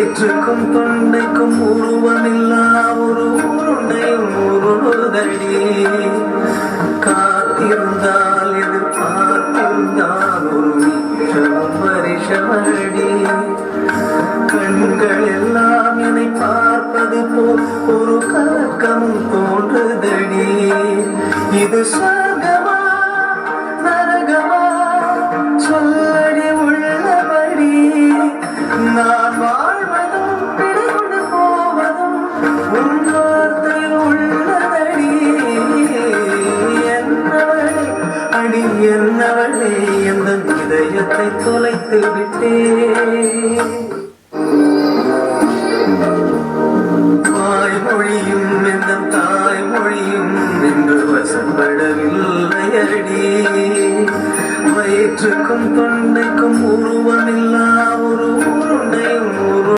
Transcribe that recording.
ஏற்றுக்கும் தொண்டைக்கும் உருவமில்லா ஒரு உருண்டை உருளுதடி காத்திருந்தால் எதிர்பார்த்திருந்தால் ஒரு நிமிஷமும் வருஷமடி. கண்கள் எல்லாம் என்னை பார்ப்பது போல் ஒரு கலக்கம் தோன்றுதடி. இது சொர்க்கமா அடி என்னவளே எந்த இதயத்தை தொலைத்து விட்டேன்? வாய்மொழியும் எந்த தாய்மொழியும் என்று வசப்படவில்லை அடி வயிற்றுக்கும் தொண்டைக்கும் உருவமில்லா